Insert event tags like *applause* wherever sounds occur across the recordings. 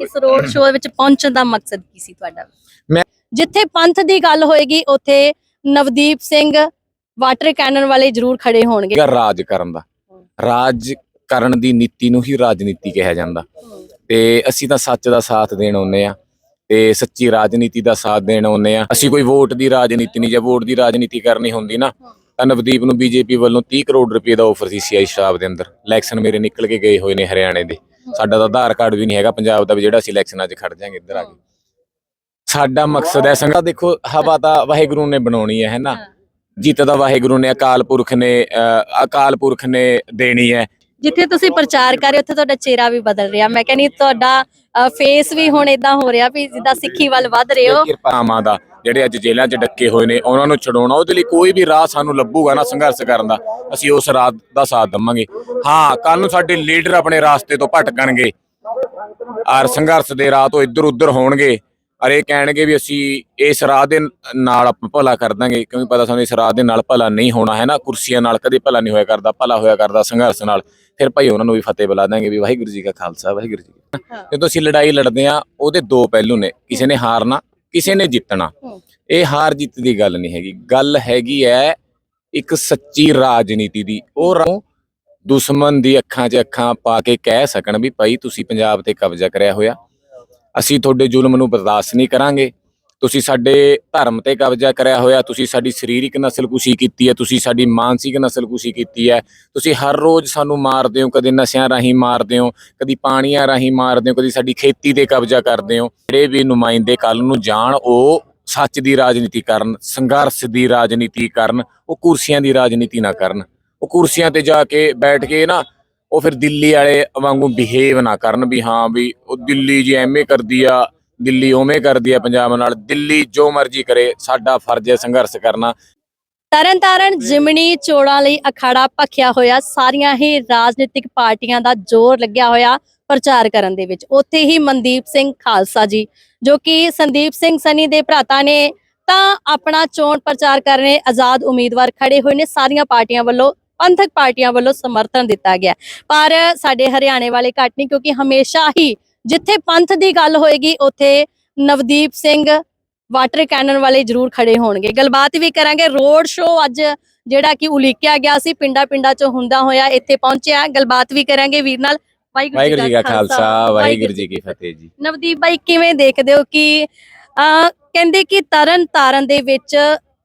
ਇਸ road show ਵਿੱਚ ਪਹੁੰਚਣ ਦਾ ਮਕਸਦ ਕੀ ਸੀ ਤੁਹਾਡਾ? ਮੈਂ- ਜਿੱਥੇ ਪੰਥ ਦੀ ਗੱਲ ਹੋਏਗੀ ਉੱਥੇ ਨਵਦੀਪ ਸਿੰਘ ਵਾਟਰ ਕੈਨਨ ਵਾਲੇ ਜ਼ਰੂਰ ਖੜੇ ਹੋਣਗੇ। ਰਾਜ ਕਰਨ ਦਾ। ਰਾਜ ਕਰਨ ਦੀ ਨੀਤੀ ਨੂੰ ਹੀ ਰਾਜਨੀਤੀ ਕਿਹਾ ਜਾਂਦਾ। ਤੇ ਅਸੀਂ ਤਾਂ ਸੱਚ ਦਾ ਸਾਥ ਦੇਣ ਆਉਂਦੇ ਆ ਤੇ ਸੱਚੀ ਰਾਜਨੀਤੀ ਦਾ ਸਾਥ ਦੇਣ ਆਉਂਦੇ ਆ ਅਸੀਂ ਕੋਈ ਵੋਟ ਦੀ ਰਾਜਨੀਤੀ ਨਹੀਂ ਜੇ ਵੋਟ ਦੀ ਰਾਜਨੀਤੀ ਕਰਨੀ ਹੁੰਦੀ ਨਾ ਤਾਂ ਨਵਦੀਪ ਨੂੰ ਬੀਜੇਪੀ ਵੱਲੋਂ 30 ਕਰੋੜ ਰੁਪਏ ਦਾ ਆਫਰ ਸੀ ਸੀਆਈ ਸ਼ਰਾਬ ਦੇ ਅੰਦਰ। ਇਲੈਕਸ਼ਨ ਮੇਰੇ ਨਿਕਲ ਕੇ ਗਏ ਹੋਏ ਨੇ ਹਰਿਆਣੇ ਦੇ। ਸਾਡਾ ਤਾਂ ਆਧਾਰ ਕਾਰਡ ਵੀ ਨਹੀਂ ਹੈਗਾ ਪੰਜਾਬ ਦਾ ਵੀ ਜਿਹੜਾ ਅਸੀਂ ਇਲੈਕਸ਼ਨਾਂ 'ਚ ਖੜ ਜਾਾਂਗੇ ਇੱਧਰ ਆ ਕੇ। ਸਾਡਾ ਮਕਸਦ ਹੈ ਸੰਗਾ ਦੇਖੋ ਹਵਾ ਤਾਂ ਵਾਹਿਗੁਰੂ ਨੇ ਬਣਾਉਣੀ ਹੈ ਹੈ ਨਾ? ਜਿੱਤ ਦਾ ਵਾਹਿਗੁਰੂ ਨੇ ਅਕਾਲ ਪੁਰਖ ਨੇ ਅਕਾਲ ਪੁਰਖ ਨੇ ਦੇਣੀ ਹੈ। ਜਿੱਥੇ ਤੁਸੀਂ ਪ੍ਰਚਾਰ ਕਰ ਰਹੇ ਉੱਥੇ ਤੁਹਾਡਾ ਚਿਹਰਾ ਵੀ ਬਦਲ ਰਿਹਾ। ਮੈਂ ਕਹਿੰਨੀ ਤੁਹਾਡਾ ਫੇਸ ਵੀ ਹੁਣ ਇਦਾਂ ਹੋ ਰਿਹਾ ਵੀ ਜਿੱਦਾਂ ਸਿੱਖੀ ਵੱਲ ਵੱਧ ਰਹੇ ਹੋ। ਕਿਰਪਾਵਾਂ ਦਾ। ਜਿਹੜੇ ਅੱਜ ਜੇਲ੍ਹਾਂ 'ਚ ਡੱਕੇ ਹੋਏ ਨੇ, ਉਹਨਾਂ ਨੂੰ ਛਡਾਉਣਾ, ਉਹਦੇ ਲਈ ਕੋਈ ਵੀ ਰਾਹ ਸਾਨੂੰ ਲੱਭੂਗਾ ਨਾ ਸੰਘਰਸ਼ ਕਰਨ ਦਾ, ਅਸੀਂ ਉਸ ਰਾਹ ਦਾ ਸਾਥ ਦਵਾਂਗੇ। ਹਾਂ ਕੱਲ ਨੂੰ ਸਾਡੇ ਲੀਡਰ ਆਪਣੇ ਰਾਸਤੇ ਤੋਂ ਭਟਕਣਗੇ। ਔਰ ਸੰਘਰਸ਼ ਦੇ ਰਾਹ ਤੋਂ ਇੱਧਰ ਉੱਧਰ ਹੋਣਗੇ। ਔਰ ਇਹ ਕਹਿਣਗੇ ਵੀ ਅਸੀਂ ਇਸ ਰਾਹ ਦੇ ਨਾਲ ਆਪਾਂ ਭਲਾ ਕਰ ਦਾਂਗੇ, ਕਿਉਂਕਿ ਪਤਾ ਸਾਨੂੰ ਇਸ ਰਾਹ ਦੇ ਨਾਲ ਭਲਾ ਨਹੀਂ ਹੋਣਾ, ਹੈ ਨਾ? ਕੁਰਸੀਆਂ ਨਾਲ ਕਦੇ ਭਲਾ ਨਹੀਂ ਹੋਇਆ ਕਰਦਾ, ਭਲਾ ਹੋਇਆ ਕਰਦਾ ਸੰਘਰਸ਼ ਨਾਲ। ਫਿਰ ਭਾਈ ਉਹਨਾਂ ਨੂੰ ਵੀ ਫਤਿਹ ਬੁਲਾ ਦਾਂਗੇ ਵੀ ਵਾਹਿਗੁਰੂ ਜੀ ਕਾ ਖਾਲਸਾ, ਵਾਹਿਗੁਰੂ ਜੀ ਜਦੋਂ ਅਸੀਂ ਲੜਾਈ ਲੜਦੇ ਆ ਉਹਦੇ ਦੋ ਪਹਿਲੂ ਨੇ, ਕਿਸੇ ਨੇ ਹਾਰਨਾ, ਕਿਸੇ ਨੇ ਜਿੱਤਣਾ। ਇਹ ਹਾਰ ਜਿੱਤ ਦੀ ਗੱਲ ਨਹੀਂ ਹੈਗੀ। ਗੱਲ ਹੈਗੀ ਹੈ ਇੱਕ ਸੱਚੀ ਰਾਜਨੀਤੀ ਦੀ। ਉਹ ਰਾ- ਦੁਸ਼ਮਣ ਦੀ ਅੱਖਾਂ 'ਚ ਅੱਖਾਂ ਪਾ ਕੇ ਕਹਿ ਸਕਣ ਵੀ ਭਾਈ ਤੁਸੀਂ ਪੰਜਾਬ ਤੇ ਕਬਜ਼ਾ ਕਰਿਆ ਹੋਇਆ। ਅਸੀਂ ਤੁਹਾਡੇ ਜ਼ੁਲਮ ਨੂੰ ਬਰਦਾਸ਼ਤ ਨਹੀਂ ਕਰਾਂਗੇ। ਤੁਸੀਂ ਸਾਡੇ ਧਰਮ ਤੇ ਕਬਜ਼ਾ ਕਰਿਆ ਹੋਇਆ। ਤੁਸੀਂ ਸਾਡੀ ਸਰੀਰਕ ਨਸਲਕੁਸ਼ੀ ਕੀਤੀ ਹੈ ਤੁਸੀਂ ਸਾਡੀ ਮਾਨਸਿਕ ਨਸਲਕੁਸ਼ੀ ਕੀਤੀ ਹੈ ਤੁਸੀਂ ਹਰ ਰੋਜ਼ ਸਾਨੂੰ ਮਾਰਦੇ ਹੋ। ਕਦੇ ਨਸ਼ਿਆਂ ਰਾਹੀਂ ਮਾਰਦੇ ਹੋ। ਕਦੀ ਪਾਣੀਆਂ ਰਾਹੀਂ ਮਾਰਦੇ ਹੋ। ਕਦੀ ਸਾਡੀ ਖੇਤੀ ਤੇ ਕਬਜ਼ਾ ਕਰਦੇ ਹੋ। ਜਿਹੜੇ ਵੀ ਨੁਮਾਇੰਦੇ ਕੱਲ ਨੂੰ ਜਾਣ, ਉਹ ਸੱਚ ਦੀ ਰਾਜਨੀਤੀ ਕਰਨ, ਸੰਘਰਸ਼ ਦੀ ਰਾਜਨੀਤੀ ਕਰਨ, ਉਹ ਕੁਰਸੀਆਂ ਦੀ ਰਾਜਨੀਤੀ ਨਾ ਕਰਨ। ਉਹ ਕੁਰਸੀਆਂ ਤੇ ਜਾ ਕੇ ਬੈਠ ਕੇ ਨਾ, ਉਹ ਫਿਰ ਦਿੱਲੀ ਵਾਲੇ ਵਾਂਗੂ ਬਿਹੇਵ ਨਾ ਕਰਨ ਵੀ ਹਾਂ ਵੀ ਉਹ ਦਿੱਲੀ ਜੀ ਐਵੇਂ ਕਰਦੀ ਆ, ਦਿੱਲੀ ਉਵੇਂ ਕਰਦੀ ਆ ਪੰਜਾਬ ਨਾਲ, ਦਿੱਲੀ ਜੋ ਮਰਜ਼ੀ ਕਰੇ, ਸਾਡਾ ਫਰਜ਼ ਹੈ ਸੰਘਰਸ਼ ਕਰਨਾ। ਤਰਨਤਾਰਨ ਜਿਮਣੀ ਚੋਣਾਂ ਲਈ ਅਖਾੜਾ ਭਖਿਆ ਹੋਇਆ ਸਾਰੀਆਂ ਹੀ ਰਾਜਨੀਤਿਕ ਪਾਰਟੀਆਂ ਦਾ ਜ਼ੋਰ ਲੱਗਿਆ ਹੋਇਆ ਪ੍ਰਚਾਰ ਕਰਨ ਦੇ ਵਿੱਚ। ਉੱਥੇ ਹੀ ਮਨਦੀਪ ਸਿੰਘ ਖਾਲਸਾ ਜੀ ਜੋ ਕਿ ਸੰਦੀਪ ਸਿੰਘ ਸਨੀ ਦੇ ਭਰਾਤਾ ਨੇ ਤਾਂ ਆਪਣਾ ਚੋਣ ਪ੍ਰਚਾਰ ਕਰ ਰਹੇ ਆਜ਼ਾਦ ਉਮੀਦਵਾਰ ਖੜੇ ਹੋਏ ਨੇ। ਸਾਰੀਆਂ ਪਾਰਟੀਆਂ ਵੱਲੋਂ ਪੰਥਕ ਪਾਰਟੀਆਂ ਵੱਲੋਂ ਸਮਰਥਨ ਦਿੱਤਾ ਗਿਆ। ਪਰ ਸਾਡੇ ਹਰਿਆਣੇ ਵਾਲੇ ਘੱਟ ਨਹੀਂ ਕਿਉਂਕਿ ਹਮੇਸ਼ਾ ਹੀ ਜਿੱਥੇ ਪੰਥ ਦੀ ਗੱਲ ਹੋਏਗੀ ਉੱਥੇ ਨਵਦੀਪ ਸਿੰਘ ਵਾਟਰ ਕੈਨਨ ਵਾਲੇ ਜ਼ਰੂਰ ਖੜੇ ਹੋਣਗੇ। ਗੱਲਬਾਤ ਵੀ ਕਰਾਂਗੇ। ਰੋਡ ਸ਼ੋਅ ਅੱਜ ਜਿਹੜਾ ਕਿ ਉਲੀਕਿਆ ਗਿਆ ਸੀ ਪਿੰਡਾਂ ਪਿੰਡਾਂ ਚੋਂ ਹੁੰਦਾ ਹੋਇਆ ਇੱਥੇ ਪਹੁੰਚਿਆ। ਗੱਲਬਾਤ ਵੀ ਕਰਾਂਗੇ ਵੀਰ ਨਾਲ। ਵਾਹਿਗੁਰੂ ਜੀ ਕਾ ਖਾਲਸਾ। ਵਾਹਿਗੁਰੂ ਜੀ ਕੀ ਫਤਿਹ ਜੀ। ਨਵਦੀਪ ਭਾਈ ਕਿਵੇਂ ਦੇਖਦੇ ਹੋ ਕਿ ਕਹਿੰਦੇ ਕਿ ਤਰਨ ਤਾਰਨ ਦੇ ਵਿੱਚ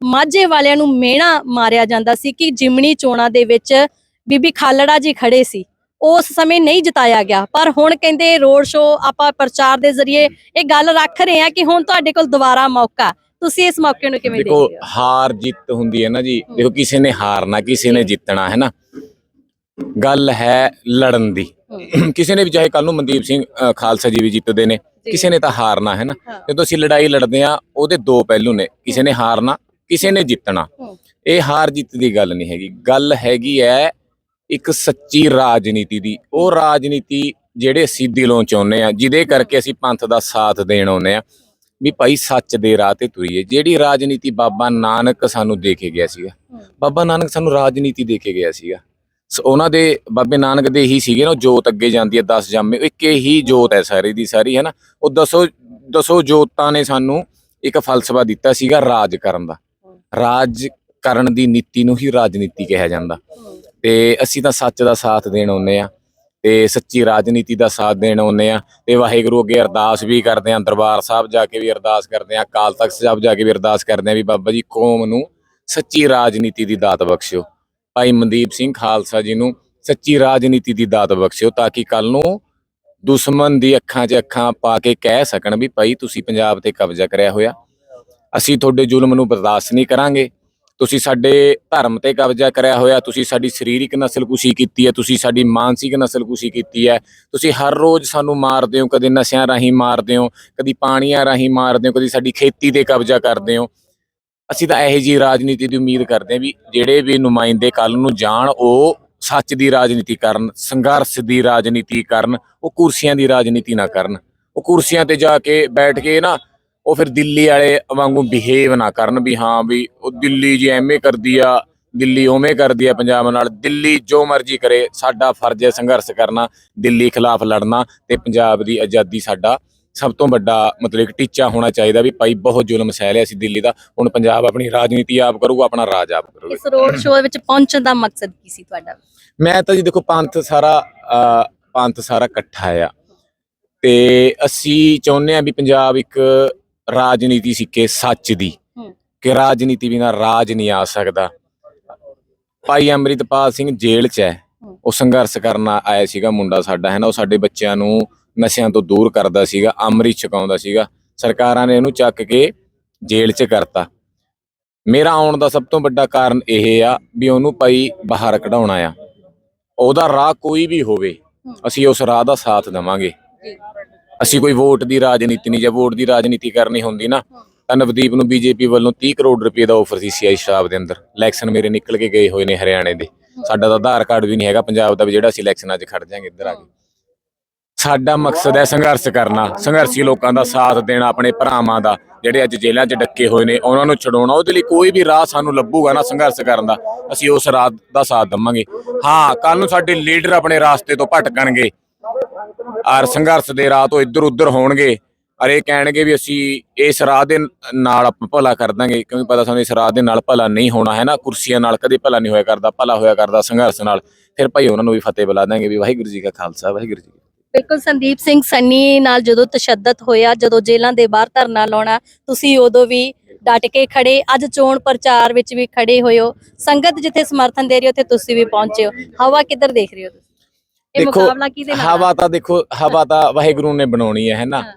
ਮਾਝੇ ਵਾਲਿਆਂ ਨੂੰ ਮਿਹਣਾ ਮਾਰਿਆ ਜਾਂਦਾ ਸੀ ਕਿ ਜਿਮਣੀ ਚੋਣਾਂ ਦੇ ਵਿੱਚ ਬੀਬੀ ਖਾਲੜਾ ਜੀ ਖੜੇ ਸੀ। ਉਸ ਸਮੇਂ ਨਹੀਂ ਜਿਤਾਇਆ ਗਿਆ। ਪਰ ਹੁਣ ਕਹਿੰਦੇ ਰੋਡ ਸ਼ੋਅ ਆਪਾਂ ਪ੍ਰਚਾਰ ਦੇ ਜ਼ਰੀਏ ਇਹ ਗੱਲ ਰੱਖ ਰਹੇ ਆ ਕਿ ਹੁਣ ਤੁਹਾਡੇ ਕੋਲ ਦੁਬਾਰਾ ਮੌਕਾ। ਤੁਸੀਂ ਇਸ ਮੌਕੇ ਨੂੰ ਕਿਵੇਂ ਦੇਖੋ ਦੇਖਦੇ ਹੋ? ਹਾਰ ਜਿੱਤ ਹੁੰਦੀ ਹੈ ਨਾ ਜੀ। ਦੇਖੋ ਕਿਸੇ ਨੇ ਹਾਰਨਾ ਕਿਸੇ ਨੇ ਜਿੱਤਣਾ ਹੈ ਨਾ। ਗੱਲ ਹੈ ਲੜਨ ਦੀ। *clears throat* ਕਿਸੇ ਨੇ ਵੀ ਚਾਹੇ ਕੱਲ ਨੂੰ ਮਨਦੀਪ ਸਿੰਘ ਖਾਲਸਾ ਜੀ ਵੀ ਜਿੱਤਦੇ ਨੇ ਕਿਸੇ ਨੇ ਤਾਂ ਹਾਰਨਾ ਹੈ ਨਾ। ਜਦੋਂ ਅਸੀਂ ਲੜਾਈ ਲੜਦੇ ਆ ਉਹਦੇ ਦੋ ਪਹਿਲੂ ਨੇ। ਕਿਸੇ ਨੇ ਹਾਰਨਾ ਕਿਸੇ ਨੇ ਜਿੱਤਣਾ। ਇਹ ਹਾਰ ਜਿੱਤ ਦੀ ਗੱਲ ਨਹੀਂ ਹੈਗੀ। ਗੱਲ ਹੈਗੀ ਹੈ ਇੱਕ ਸੱਚੀ ਰਾਜਨੀਤੀ ਦੀ। ਉਹ ਰਾਜਨੀਤੀ ਜਿਹੜੇ ਅਸੀਂ ਦਿਲੋਂ ਚਾਹੁੰਦੇ ਆ ਜਿਹਦੇ ਕਰਕੇ ਅਸੀਂ ਪੰਥ ਦਾ ਸਾਥ ਦੇਣ ਆਉਂਦੇ ਆ ਵੀ ਭਾਈ ਸੱਚ ਦੇ ਰਾਹ ਤੇ ਤੁਰੀਏ। ਜਿਹੜੀ ਰਾਜਨੀਤੀ ਬਾਬਾ ਨਾਨਕ ਸਾਨੂੰ ਦੇ ਕੇ ਗਿਆ ਸੀਗਾ। ਬਾਬਾ ਨਾਨਕ ਸਾਨੂੰ ਰਾਜਨੀਤੀ ਦੇ ਕੇ ਗਿਆ ਸੀਗਾ। ਸ- ਉਹਨਾਂ ਦੇ ਬਾਬੇ ਨਾਨਕ ਦੇ ਹੀ ਸੀਗੇ ਨਾ, ਉਹ ਜੋਤ ਅੱਗੇ ਜਾਂਦੀ ਹੈ 10 ਜਾਮੇ। ਇੱਕ ਹੀ ਜੋਤ ਹੈ ਸਾਰੀ ਦੀ ਸਾਰੀ, ਹੈ ਨਾ? ਉਹ ਦਸੋ ਦਸੋ ਜੋਤਾਂ ਨੇ ਸਾਨੂੰ ਇੱਕ ਫਲਸਫਾ ਦਿੱਤਾ ਸੀਗਾ ਰਾਜ ਕਰਨ ਦਾ। ਰਾਜ ਕਰਨ ਦੀ ਨੀਤੀ ਨੂੰ ਹੀ ਰਾਜਨੀਤੀ ਕਿਹਾ ਜਾਂਦਾ। ਤੇ ਅਸੀਂ ਤਾਂ ਸੱਚ ਦਾ ਸਾਥ ਦੇਣ ਆਉਂਦੇ ਆ ਤੇ ਸੱਚੀ ਰਾਜਨੀਤੀ ਦਾ ਸਾਥ ਦੇਣ ਆਉਂਦੇ ਆ ਤੇ ਵਾਹਿਗੁਰੂ ਅੱਗੇ ਅਰਦਾਸ ਵੀ ਕਰਦੇ ਆ ਦਰਬਾਰ ਸਾਹਿਬ ਜਾ ਕੇ ਵੀ ਅਰਦਾਸ ਕਰਦੇ ਆ ਅਕਾਲ ਤਖਤ ਸਾਹਿਬ ਜਾ ਕੇ ਵੀ ਅਰਦਾਸ ਕਰਦੇ ਆ ਵੀ ਬਾਬਾ ਜੀ ਕੌਮ ਨੂੰ ਸੱਚੀ ਰਾਜਨੀਤੀ ਦੀ ਦਾਤ ਬਖਸ਼ਿਓ। ਭਾਈ ਮਨਦੀਪ ਸਿੰਘ ਖਾਲਸਾ ਜੀ ਨੂੰ ਸੱਚੀ ਰਾਜਨੀਤੀ ਦੀ ਦਾਤ ਬਖਸ਼ਿਓ ਤਾਂ ਕਿ ਕੱਲ ਨੂੰ ਦੁਸ਼ਮਣ ਦੀ ਅੱਖਾਂ 'ਚ ਅੱਖਾਂ ਪਾ ਕੇ ਕਹਿ ਸਕਣ ਵੀ ਭਾਈ ਤੁਸੀਂ ਪੰਜਾਬ ਤੇ ਕਬਜ਼ਾ ਕਰਿਆ ਹੋਇਆ। ਅਸੀਂ ਤੁਹਾਡੇ ਜ਼ੁਲਮ ਨੂੰ ਬਰਦਾਸ਼ਤ ਨਹੀਂ ਕਰਾਂਗੇ। ਤੁਸੀਂ ਸਾਡੇ ਧਰਮ ਤੇ ਕਬਜ਼ਾ ਕਰਿਆ ਹੋਇਆ, ਤੁਸੀਂ ਸਾਡੀ ਸਰੀਰਕ ਨਸਲਕੁਸ਼ੀ ਕੀਤੀ ਹੈ, ਤੁਸੀਂ ਸਾਡੀ ਮਾਨਸਿਕ ਨਸਲਕੁਸ਼ੀ ਕੀਤੀ ਹੈ। ਤੁਸੀਂ ਹਰ ਰੋਜ਼ ਸਾਨੂੰ ਮਾਰਦੇ ਹੋ, ਕਦੇ ਨਸ਼ਿਆਂ ਰਾਹੀਂ ਮਾਰਦੇ ਹੋ, ਕਦੀ ਪਾਣੀਆਂ ਰਾਹੀਂ ਮਾਰਦੇ ਹੋ, ਕਦੀ ਸਾਡੀ ਖੇਤੀ ਤੇ ਕਬਜ਼ਾ ਕਰਦੇ ਹੋ। ਅਸੀਂ ਤਾਂ ਇਹੋ ਜੀ ਰਾਜਨੀਤੀ ਦੀ ਉਮੀਦ ਕਰਦੇ ਹਾਂ ਵੀ ਜਿਹੜੇ ਵੀ ਨੁਮਾਇੰਦੇ ਕੱਲ ਨੂੰ ਜਾਣ, ਉਹ ਸੱਚ ਦੀ ਰਾਜਨੀਤੀ ਕਰਨ, ਸੰਘਰਸ਼ ਦੀ ਰਾਜਨੀਤੀ ਕਰਨ, ਉਹ ਕੁਰਸੀਆਂ ਦੀ ਰਾਜਨੀਤੀ ਨਾ ਕਰਨ। ਉਹ ਕੁਰਸੀਆਂ ਤੇ ਜਾ ਕੇ ਬੈਠ ਕੇ ਨਾ ਉਹ ਫਿਰ ਦਿੱਲੀ ਵਾਲੇ ਵਾਂਗੂ ਬਿਹੇਵ ਨਾ ਕਰਨ ਵੀ ਹਾਂ ਵੀ ਉਹ ਦਿੱਲੀ ਜੀ ਐਵੇਂ ਕਰਦੀ ਆ ਦਿੱਲੀ ਉਵੇਂ ਕਰਦੀ ਹੈ ਪੰਜਾਬ ਨਾਲ ਦਿੱਲੀ ਜੋ ਮਰਜ਼ੀ ਕਰੇ ਸਾਡਾ ਫਰਜ਼ ਹੈ ਸੰਘਰਸ਼ ਕਰਨਾ ਦਿੱਲੀ ਖਿਲਾਫ ਲੜਨਾ ਤੇ ਪੰਜਾਬ ਦੀ ਆਜ਼ਾਦੀ ਸਾਡਾ ਸਭ ਤੋਂ ਵੱਡਾ ਮਤਲਬ ਕਿ ਟੀਚਾ ਹੋਣਾ ਚਾਹੀਦਾ ਵੀ ਭਾਈ ਬਹੁਤ ਜ਼ੁਲਮ ਸਹਿ ਲਿਆ ਸੀ ਦਿੱਲੀ ਦਾ ਹੁਣ ਪੰਜਾਬ ਆਪਣੀ ਰਾਜਨੀਤੀ ਆਪ ਕਰੂਗਾ ਆਪਣਾ ਰਾਜ ਆਪ ਕਰੂਗਾ। ਇਸ ਰੋਡ ਸ਼ੋਅ ਵਿੱਚ ਪਹੁੰਚਣ ਦਾ ਮਕਸਦ ਕੀ ਸੀ ਤੁਹਾਡਾ? ਮੈਂ ਤਾਂ ਜੀ ਦੇਖੋ ਪੰਥ ਸਾਰਾ ਪੰਥ ਸਾਰਾ ਇਕੱਠਾ ਆ। ਤੇ ਅਸੀਂ ਚਾਹੁੰਦੇ ਆ ਵੀ ਪੰਜਾਬ ਇੱਕ ਰਾਜਨੀਤੀ ਸਿੱਕੇ ਸੱਚ ਦੀ। ਕਿ ਰਾਜਨੀਤੀ ਬਿਨਾਂ ਰਾਜ ਨਹੀਂ ਆ ਸਕਦਾ। ਭਾਈ ਅੰਮ੍ਰਿਤਪਾਲ ਸਿੰਘ ਜੇਲ੍ਹ 'ਚ ਹੈ। ਉਹ ਸੰਘਰਸ਼ ਕਰਨ ਆਇਆ ਸੀਗਾ ਮੁੰਡਾ ਸਾਡਾ ਹੈ ਨਾ? ਉਹ ਸਾਡੇ ਬੱਚਿਆਂ ਨੂੰ ਨਸ਼ਿਆਂ ਤੋਂ ਦੂਰ ਕਰਦਾ ਸੀਗਾ ਅੰਮ੍ਰਿਤ ਛਕਾਉਂਦਾ ਸੀਗਾ। ਸਰਕਾਰਾਂ ਨੇ ਉਹਨੂੰ ਚੱਕ ਕੇ ਜੇਲ੍ਹ 'ਚ ਕਰਤਾ। ਮੇਰਾ ਆਉਣ ਦਾ ਸਭ ਤੋਂ ਵੱਡਾ ਕਾਰਨ ਇਹ ਆ ਵੀ ਉਹਨੂੰ ਭਾਈ ਬਾਹਰ ਕਢਾਉਣਾ ਆ। ਉਹਦਾ ਰਾਹ ਕੋਈ ਵੀ ਹੋਵੇ। ਅਸੀਂ ਉਸ ਰਾਹ ਦਾ ਸਾਥ ਦੇਵਾਂਗੇ। ਅਸੀਂ ਕੋਈ ਵੋਟ ਦੀ ਰਾਜਨੀਤੀ ਨਹੀਂ, ਜੇ ਵੋਟ ਦੀ ਰਾਜਨੀਤੀ ਕਰਨੀ ਹੁੰਦੀ ਨਾ, ਤਾਂ ਨਵਦੀਪ ਨੂੰ ਬੀਜੇਪੀ ਵੱਲੋਂ 30 ਕਰੋੜ ਰੁਪਏ ਦਾ ਆਫਰ ਸੀ ਸੀਆਈ ਸ਼ਰਾਬ ਦੇ ਅੰਦਰ। ਇਲੈਕਸ਼ਨ ਮੇਰੇ ਨਿਕਲ ਕੇ ਗਏ ਹੋਏ ਨੇ ਹਰਿਆਣੇ ਦੇ। ਸਾਡਾ ਤਾਂ ਆਧਾਰ ਕਾਰਡ ਵੀ ਨਹੀਂ ਹੈਗਾ, ਪੰਜਾਬ ਦਾ ਵੀ ਜਿਹੜਾ ਅਸੀਂ ਇਲੈਕਸ਼ਨਾਂ 'ਚ ਖੜ ਜਾਾਂਗੇ ਇੱਧਰ ਆ ਕੇ। ਸਾਡਾ ਮਕਸਦ ਹੈ ਸੰਘਰਸ਼ ਕਰਨਾ, ਸੰਘਰਸ਼ੀ ਲੋਕਾਂ ਦਾ ਸਾਥ ਦੇਣਾ, ਆਪਣੇ ਭਰਾਵਾਂ ਦਾ, ਜਿਹੜੇ ਅੱਜ ਜੇਲ੍ਹਾਂ 'ਚ ਡੱਕੇ ਹੋਏ ਨੇ, ਉਹਨਾਂ ਨੂੰ ਛਡਾਉਣਾ, ਉਹਦੇ ਲਈ ਕੋਈ ਵੀ ਰਾਹ ਸਾਨੂੰ ਲੱਭੂਗਾ ਨਾ ਸੰਘਰਸ਼ ਕਰਨ ਦਾ, ਅਸੀਂ ਉਸ ਰਾਹ ਦਾ ਸਾਥ ਦੇਵਾਂਗੇ। ਹਾਂ ਕੱਲ ਨੂੰ ਸਾਡੇ ਲੀਡਰ ਆਪਣੇ ਰਾਸਤੇ ਤੋਂ ਭਟਕਣਗੇ। ਔਰ ਸੰਘਰਸ਼ ਦੇ ਰਾਹ ਤੋਂ ਇੱਧਰ ਉੱਧਰ ਹੋਣਗੇ। ਔਰ ਇਹ ਕਹਿਣਗੇ ਵੀ ਅਸੀਂ ਇਸ ਰਾਹ ਦੇ ਨਾਲ ਆਪਾਂ ਭਲਾ ਕਰ ਦਾਂਗੇ। ਕਿਉਂਕਿ ਪਤਾ ਸਾਨੂੰ ਇਸ ਰਾਹ ਦੇ ਨਾਲ ਭਲਾ ਨਹੀਂ ਹੋਣਾ, ਹੈ ਨਾ? ਕੁਰਸੀਆਂ ਨਾਲ ਕਦੇ ਭਲਾ ਨਹੀਂ ਹੋਇਆ ਕਰਦਾ, ਭਲਾ ਹੋਇਆ ਕਰਦਾ ਸੰਘਰਸ਼ ਨਾਲ। ਫਿਰ ਭਾਈ ਉਹਨਾਂ ਨੂੰ ਵੀ ਫਤਿਹ ਬੁਲਾ ਦਾਂਗੇ ਵੀ ਵਾਹਿਗੁਰੂ ਜੀ ਕਾ ਖਾਲਸਾ, ਵਾਹਿਗੁਰੂ ਜੀ ਬਿਲਕੁਲ ਸੰਦੀਪ ਸਿੰਘ ਸੰਨੀ ਨਾਲ ਜਦੋਂ ਤਸ਼ੱਦਦ ਹੋਇਆ, ਜਦੋਂ ਜੇਲ੍ਹਾਂ ਦੇ ਬਾਹਰ ਧਰਨਾ ਲਾਉਣਾ, ਤੁਸੀਂ ਉਦੋਂ ਵੀ ਡਟ ਕੇ ਖੜੇ, ਅੱਜ ਚੋਣ ਪ੍ਰਚਾਰ ਵਿੱਚ ਵੀ ਖੜੇ ਹੋਏ ਹੋ। ਸੰਗਤ ਜਿੱਥੇ ਸਮਰਥਨ ਦੇ ਰਹੀ ਹੋ, ਉੱਥੇ ਤੁਸੀਂ ਵੀ ਪਹੁੰਚੇ ਹੋ। ਹਵਾ ਕਿੱਧਰ ਦੇਖ ਰਹੇ ਹੋ ਤੁਸੀਂ? ਇਹ ਦੇਖੋ, ਮੁਕਾਬਲਾ ਕਿਹਦੇ ਨਾਲ ਹਵਾ ਤਾਂ ਦੇਖੋ ਹਵਾ ਤਾਂ ਵਾਹਿਗੁਰੂ ਨੇ ਬਣਾਉਣੀ ਹੈ ਹੈ ਨਾ? ਹਾਂ।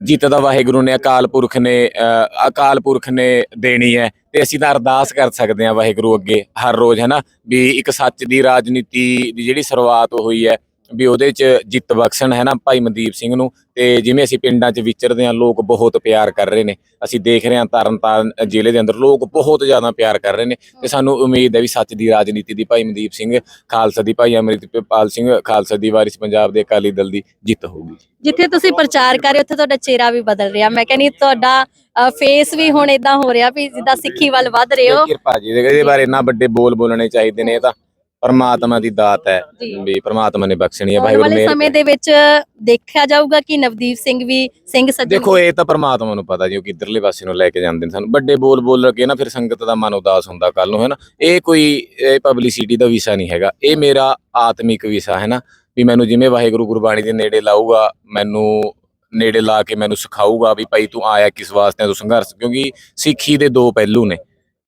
ਜਿੱਤ ਦਾ ਵਾਹਿਗੁਰੂ ਨੇ ਅਕਾਲ ਪੁਰਖ ਨੇ ਅਹ, ਅਕਾਲ ਪੁਰਖ ਨੇ ਦੇਣੀ ਹੈ ਤੇ ਅਸੀਂ ਤਾਂ ਅਰਦਾਸ ਕਰ ਸਕਦੇ ਹਾਂ ਵਾਹਿਗੁਰੂ ਅੱਗੇ ਹਰ ਰੋਜ਼ ਹੈ ਨਾ? ਵੀ ਇੱਕ ਸੱਚ ਦੀ ਰਾਜਨੀਤੀ ਦੀ ਜਿਹੜੀ ਸ਼ੁਰੂਆਤ ਹੋਈ ਹੈ ਵੀ ਉਹਦੇ 'ਚ ਜਿੱਤ ਬਖਸ਼ਣ ਹੈ ਨਾ ਭਾਈ ਮਨਦੀਪ ਸਿੰਘ ਨੂੰ ਤੇ ਜਿਵੇਂ ਅਸੀਂ ਪਿੰਡਾਂ 'ਚ ਵਿਚਰਦੇ ਹਾਂ ਲੋਕ ਬਹੁਤ ਪਿਆਰ ਕਰ ਰਹੇ ਨੇ। ਅਸੀਂ ਦੇਖ ਰਹੇ ਹਾਂ ਤਰਨਤਾਰਨ ਜ਼ਿਲ੍ਹੇ ਦੇ ਅੰਦਰ ਲੋਕ ਬਹੁਤ ਜ਼ਿਆਦਾ ਪਿਆਰ ਕਰ ਰਹੇ ਨੇ ਤੇ ਸਾਨੂੰ ਉਮੀਦ ਹੈ ਵੀ ਸੱਚ ਦੀ ਰਾਜਨੀਤੀ ਦੀ ਭਾਈ ਮਨਦੀਪ ਸਿੰਘ ਖਾਲਸਾ ਦੀ ਭਾਈ ਅੰਮ੍ਰਿਤਪਾਲ ਸਿੰਘ ਖਾਲਸਾ ਦੀ ਵਾਰਿਸ ਪੰਜਾਬ ਦੇ ਅਕਾਲੀ ਦਲ ਦੀ ਜਿੱਤ ਹੋਊਗੀ। ਜਿੱਥੇ ਤੁਸੀਂ ਪ੍ਰਚਾਰ ਕਰ ਰਹੇ ਹੋ ਉੱਥੇ ਤੁਹਾਡਾ ਚਿਹਰਾ ਵੀ ਬਦਲ ਰਿਹਾ। ਮੈਂ ਕਹਿੰਨੀ ਤੁਹਾਡਾ ਫੇਸ ਵੀ ਹੁਣ ਇਦਾਂ ਹੋ ਰਿਹਾ ਵੀ ਜਿੱਦਾਂ ਸਿੱਖੀ ਵੱਲ ਵੱਧ ਰਹੇ ਹੋ। ਕਿਰਪਾ ਜੀ ਇਹਦੇ ਬਾਰੇ ਨਾ ਵੱਡੇ ਬੋਲ ਬੋਲਣੇ ਚਾਹੀਦੇ ਨੇ ਇਹ ਤਾਂ। ਪਰਮਾਤਮਾ ਦੀ ਦਾਤ ਹੈ। ਵੀ ਪਰਮਾਤਮਾ ਨੇ ਬਖਸ਼ਣੀ ਹੈ। ਆਉਣ ਵਾਹਿਗੁਰੂ ਵਾਲੇ ਮੇਰ ਸਮੇਂ ਦੇ ਵਿੱਚ ਦੇਖਿਆ ਜਾਊਗਾ ਕਿ ਨਵਦੀਪ ਸਿੰਘ ਵੀ ਸਿੰਘ ਸੱਜਣ ਦੇਖੋ ਇਹ ਤਾਂ ਪਰਮਾਤਮਾ ਨੂੰ ਪਤਾ ਜੀ ਉਹ ਕਿੱਧਰਲੇ ਪਾਸੇ ਨੂੰ ਲੈ ਕੇ ਜਾਂਦੇ ਨੇ ਸਾਨੂੰ। ਵੱਡੇ ਬੋਲ ਬੋਲ ਕੇ ਨਾ ਫਿਰ ਸੰਗਤ ਦਾ ਮਨ ਉਦਾਸ ਹੁੰਦਾ ਕੱਲ ਨੂੰ ਹੈ ਨਾ? ਇਹ ਕੋਈ ਇਹ ਪਬਲਿਸਿਟੀ ਦਾ ਵਿਸ਼ਾ ਨਹੀਂ ਹੈਗਾ। ਇਹ ਮੇਰਾ ਆਤਮਿਕ ਵਿਸ਼ਾ ਹੈ ਨਾ? ਵੀ ਮੈਨੂੰ ਜਿਵੇਂ ਵਾਹਿਗੁਰੂ ਗੁਰਬਾਣੀ ਦੇ ਨੇੜੇ ਲਾਊਗਾ ਮੈਨੂੰ ਨੇੜੇ ਲਾ ਕੇ ਮੈਨੂੰ ਸਿਖਾਊਗਾ ਵੀ ਭਾਈ ਤੂੰ ਆਇਆ ਕਿਸ ਵਾਸਤੇ ਤੂੰ ਸੰਘਰਸ਼ ਕਿਉਂਕਿ ਸਿੱਖੀ ਦੇ ਦੋ ਪਹਿਲੂ ਨੇ।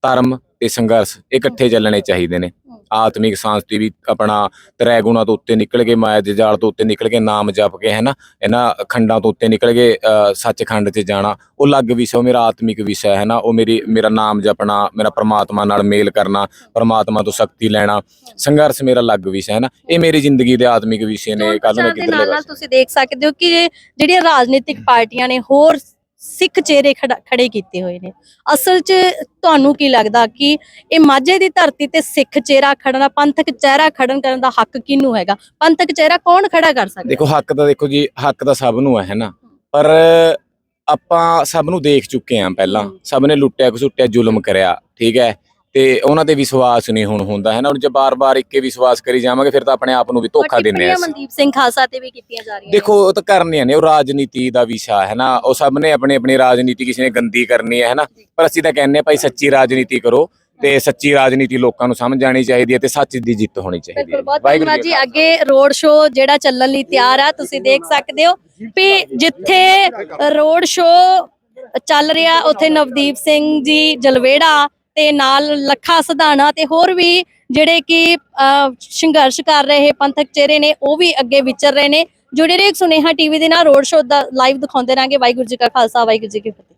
ਧਰਮ ਤੇ ਸੰਘਰਸ਼ ਇਹ ਇਕੱਠੇ ਚੱਲਣੇ ਚਾਹੀਦੇ ਨੇ। ਆਤਮਿਕ ਸ਼ਾਂਤੀ ਵੀ ਆਪਣਾ ਤ੍ਰੈ ਗੁਣਾ ਤੋਂ ਉੱਤੇ ਨਿਕਲ ਕੇ ਮਾਇਆ ਦੇ ਜਾਲ ਤੋਂ ਉੱਤੇ ਨਿਕਲ ਕੇ ਨਾਮ ਜਪ ਕੇ ਹੈ ਨਾ ਇਹਨਾਂ ਖੰਡਾਂ ਤੋਂ ਉੱਤੇ ਨਿਕਲ ਕੇ ਸੱਚਖੰਡ 'ਚ ਜਾਣਾ। ਉਹ ਅਲੱਗ ਵਿਸ਼ਾ ਮੇਰਾ ਆਤਮਿਕ ਵਿਸ਼ਾ ਹੈ ਨਾ ਉਹ ਮੇਰੀ ਮੇਰਾ ਨਾਮ ਜਪਣਾ ਮੇਰਾ ਪ੍ਰਮਾਤਮਾ ਨਾਲ ਮੇਲ ਕਰਨਾ ਪ੍ਰਮਾਤਮਾ ਤੋਂ ਸ਼ਕਤੀ ਲੈਣਾ ਸੰਘਰਸ਼ ਮੇਰਾ ਅਲੱਗ ਵਿਸ਼ਾ ਹੈ ਨਾ ਇਹ ਮੇਰੀ ਜ਼ਿੰਦਗੀ ਦੇ ਆਤਮਿਕ ਵਿਸ਼ੇ ਨੇ। ਕੱਲ ਨੂੰ ਨਾਲ ਪਾਸੇ ਤੁਸੀਂ ਦੇਖ ਸਕਦੇ ਹੋ ਕਿ ਜਿਹੜੀਆਂ ਰਾਜਨੀਤਿਕ ਪਾਰਟੀਆਂ ਨੇ ਹੋਰ ਸਿੱਖ ਚਿਹਰੇ ਖੜਾ- ਕੀਤੇ ਹੋਏ ਨੇ। ਅਸਲ 'ਚ ਤੁਹਾਨੂੰ ਕੀ ਲੱਗਦਾ ਕਿ ਇਹ ਮਾਝੇ ਦੀ ਧਰਤੀ ਤੇ ਸਿੱਖ ਚਿਹਰਾ ਖੜਨਾ ਪੰਥਕ ਚਿਹਰਾ ਖੜਨ ਕਰਨ ਦਾ ਹੱਕ ਕਿਹਨੂੰ ਹੈਗਾ? ਪੰਥਕ ਚਿਹਰਾ ਕੌਣ ਖੜਾ ਕਰ ਸਕਦਾ? ਦੇਖੋ ਹੱਕ ਤਾਂ ਦੇਖੋ ਜੀ ਹੱਕ ਤਾਂ ਸਭ ਨੂੰ ਹੈ ਨਾ? ਪਰ ਆਪਾਂ ਸਭ ਨੂੰ ਦੇਖ ਚੁੱਕੇ ਆਂ ਪਹਿਲਾਂ। ਸਭ ਨੇ ਲੁੱਟਿਆ ਘਸੁੱਟਿਆ ਜ਼ੁਲਮ ਕਰਿਆ ਠੀਕ ਹੈ? ਤੇ ਉਹਨਾਂ ਤੇ ਵਿਸ਼ਵਾਸ ਨਹੀਂ ਹੁਣ ਹੁੰਦਾ ਹੈ ਨਾ? ਹੁਣ ਜੇ ਬਾਰ-ਬਾਰ ਇੱਕੇ ਵਿਸ਼ਵਾਸ ਕਰੀ ਜਾਵਾਂਗੇ ਫਿਰ ਤਾਂ ਆਪਣੇ ਆਪ ਨੂੰ ਵੀ ਧੋਖਾ ਦਿੰਨੇ ਆ। ਮਨਦੀਪ ਸਿੰਘ ਖਾਲਸਾ ਤੇ ਵੀ ਕੀਤੀਆਂ ਜਾ ਰਹੀਆਂ। ਦੇਖੋ ਉਹ ਤਾਂ ਕਰਨੀਆਂ ਨੇ ਉਹ ਰਾਜਨੀਤੀ ਦਾ ਵਿਸ਼ਾ ਹੈ ਨਾ? ਉਹ ਸਭ ਨੇ ਆਪਣੀ ਆਪਣੀ ਰਾਜਨੀਤੀ ਕਿਸੇ ਨੇ ਗੰਦੀ ਕਰਨੀ ਹੈ ਨਾ? ਪਰ ਅਸੀਂ ਤਾਂ ਕਹਿੰਦੇ ਆ ਭਾਈ ਸੱਚੀ ਰਾਜਨੀਤੀ ਕਰੋ ਤੇ ਸੱਚੀ ਰਾਜਨੀਤੀ ਲੋਕਾਂ ਨੂੰ ਸਮਝ ਆਣੀ ਚਾਹੀਦੀ ਹੈ ਤੇ ਸੱਚ ਦੀ ਜਿੱਤ ਹੋਣੀ ਚਾਹੀਦੀ ਹੈ। ਵਾਹਿਗੁਰੂ ਜੀ ਅੱਗੇ ਰੋਡ ਸ਼ੋ ਜਿਹੜਾ ਚੱਲਣ ਲਈ ਤਿਆਰ ਆ ਤੁਸੀਂ ਦੇਖ ਸਕਦੇ ਹੋ ਵੀ ਜਿੱਥੇ ਰੋਡ ਸ਼ੋ ਚੱਲ ਰਿਹਾ ਉੱਥੇ ਨਵਦੀਪ ਸਿੰਘ ਜੀ ਜਲਵੇੜਾ ਤੇ ਨਾਲ ਲੱਖਾ ਸਧਾਣਾ ਤੇ ਹੋਰ ਵੀ ਜਿਹੜੇ ਕਿ ਅਹ, ਸੰਘਰਸ਼ ਕਰ ਰਹੇ ਪੰਥਕ ਚਿਹਰੇ ਨੇ ਉਹ ਵੀ ਅੱਗੇ ਵਿਚਰ ਰਹੇ ਨੇ। ਜੁੜੇ ਰਹੇ ਸੁਨੇਹਾ ਟੀਵੀ ਦੇ ਨਾਲ ਰੋਡ ਸ਼ੋਅ ਦਾ ਲਾਈਵ ਦਿਖਾਉਂਦੇ ਰਾਂਗੇ ਵਾਹਿਗੁਰੂ ਜੀ ਕਾ ਖਾਲਸਾ ਵਾਹਿਗੁਰੂ ਜੀ ਕੀ ਫਤਿਹ।